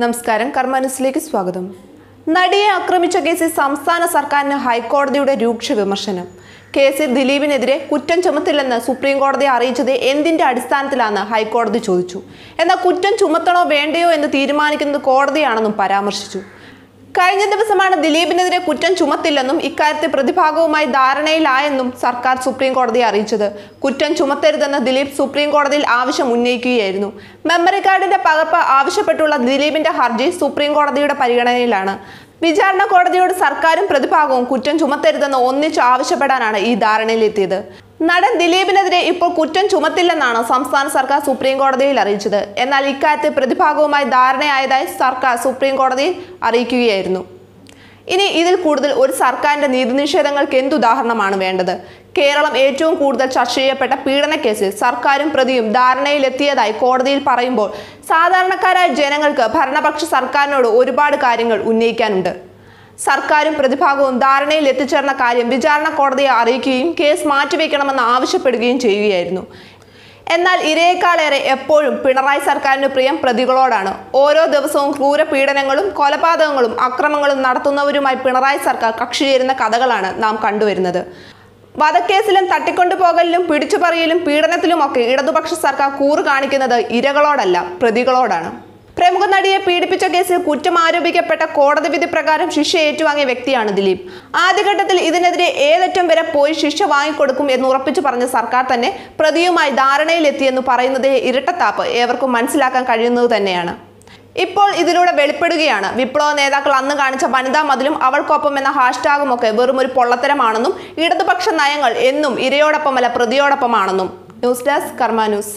നമസ്കാരം കർമാനുസിലേക്ക് സ്വാഗതം. നടിയെ ആക്രമിച്ച കേസിൽ സംസ്ഥാന സർക്കാരിന് ഹൈക്കോടതിയുടെ രൂക്ഷ വിമർശനം. കേസിൽ ദിലീപിനെതിരെ കുറ്റം ചുമത്തില്ലെന്ന് സുപ്രീം കോടതിയെ അറിയിച്ചത് എന്തിന്റെ അടിസ്ഥാനത്തിലാണ് ഹൈക്കോടതി ചോദിച്ചു. എന്നാൽ കുറ്റം ചുമത്തണോ വേണ്ടയോ എന്ന് തീരുമാനിക്കുന്നത് കോടതിയാണെന്നും പരാമർശിച്ചു. കഴിഞ്ഞ ദിവസമാണ് ദിലീപിനെതിരെ കുറ്റം ചുമത്തില്ലെന്നും ഇക്കാര്യത്തിൽ പ്രതിഭാഗവുമായി ധാരണയിലായെന്നും സർക്കാർ സുപ്രീം കോടതിയെ അറിയിച്ചത്. കുറ്റം ചുമത്തരുതെന്ന് ദിലീപ് സുപ്രീം കോടതിയിൽ ആവശ്യം ഉന്നയിക്കുകയായിരുന്നു. മെമ്മറി കാർഡിന്റെ പകർപ്പ് ആവശ്യപ്പെട്ടുള്ള ദിലീപിന്റെ ഹർജി സുപ്രീം കോടതിയുടെ പരിഗണനയിലാണ്. വിചാരണ കോടതിയോട് സർക്കാരും പ്രതിഭാഗവും കുറ്റം ചുമത്തരുതെന്ന് ഒന്നിച്ച് ആവശ്യപ്പെടാനാണ് ഈ ധാരണയിലെത്തിയത്. നടൻ ദിലീപിനെതിരെ ഇപ്പോൾ കുറ്റം ചുമത്തില്ലെന്നാണ് സംസ്ഥാന സർക്കാർ സുപ്രീം കോടതിയിൽ അറിയിച്ചത്. എന്നാൽ ഇക്കാര്യത്തിൽ പ്രതിഭാഗവുമായി ധാരണയായതായി സർക്കാർ സുപ്രീം കോടതിയിൽ അറിയിക്കുകയായിരുന്നു. ഇനി ഇതിൽ കൂടുതൽ ഒരു സർക്കാരിന്റെ നീതി നിഷേധങ്ങൾക്ക് എന്തുദാഹരണമാണ് വേണ്ടത്? കേരളം ഏറ്റവും കൂടുതൽ ചർച്ച ചെയ്യപ്പെട്ട പീഡന കേസിൽ സർക്കാരും പ്രതിയും ധാരണയിലെത്തിയതായി കോടതിയിൽ പറയുമ്പോൾ സാധാരണക്കാരായ ജനങ്ങൾക്ക് ഭരണപക്ഷ സർക്കാരിനോട് ഒരുപാട് കാര്യങ്ങൾ ഉന്നയിക്കാനുണ്ട്. സർക്കാരും പ്രതിഭാഗവും ധാരണയിൽ എത്തിച്ചേർന്ന കാര്യം വിചാരണ കോടതിയെ അറിയിക്കുകയും കേസ് മാറ്റിവെക്കണമെന്ന് ആവശ്യപ്പെടുകയും ചെയ്യുകയായിരുന്നു. എന്നാൽ ഇരയേക്കാളേറെ എപ്പോഴും പിണറായി സർക്കാരിന് പ്രിയം പ്രതികളോടാണ്. ഓരോ ദിവസവും ക്രൂര പീഡനങ്ങളും കൊലപാതകങ്ങളും അക്രമങ്ങളും നടത്തുന്നവരുമായി പിണറായി സർക്കാർ കക്ഷി ചേരുന്ന കഥകളാണ് നാം കണ്ടുവരുന്നത്. വധക്കേസിലും തട്ടിക്കൊണ്ടുപോകലിലും പിടിച്ചുപറിയലും പീഡനത്തിലുമൊക്കെ ഇടതുപക്ഷ സർക്കാർ കൂറ് കാണിക്കുന്നത് ഇരകളോടല്ല പ്രതികളോടാണ്. പ്രമുഖ നടിയെ പീഡിപ്പിച്ച കേസിൽ കുറ്റം ആരോപിക്കപ്പെട്ട കോടതി വിധി പ്രകാരം ശിക്ഷ ഏറ്റുവാങ്ങിയ വ്യക്തിയാണ് ദിലീപ്. ആദ്യഘട്ടത്തിൽ ഇതിനെതിരെ ഏതറ്റം വരെ പോയി ശിക്ഷ വാങ്ങിക്കൊടുക്കും എന്ന് ഉറപ്പിച്ചു പറഞ്ഞ സർക്കാർ തന്നെ പ്രതിയുമായി ധാരണയിലെത്തിയെന്ന് പറയുന്നതേ ഇരട്ടത്താപ്പ്. ഏവർക്കും മനസ്സിലാക്കാൻ കഴിയുന്നത് തന്നെയാണ്. ഇപ്പോൾ ഇതിലൂടെ വെളിപ്പെടുകയാണ്. വിപ്ലവ നേതാക്കൾ അന്ന് കാണിച്ച വനിതാ മതിലും അവൾക്കൊപ്പം എന്ന ഹാഷ്ടാഗും ഒക്കെ വെറും ഒരു പൊള്ളത്തരമാണെന്നും ഇടതുപക്ഷ നയങ്ങൾ എന്നും ഇരയോടൊപ്പമല്ല പ്രതിയോടൊപ്പമാണെന്നും. News desk Karma news.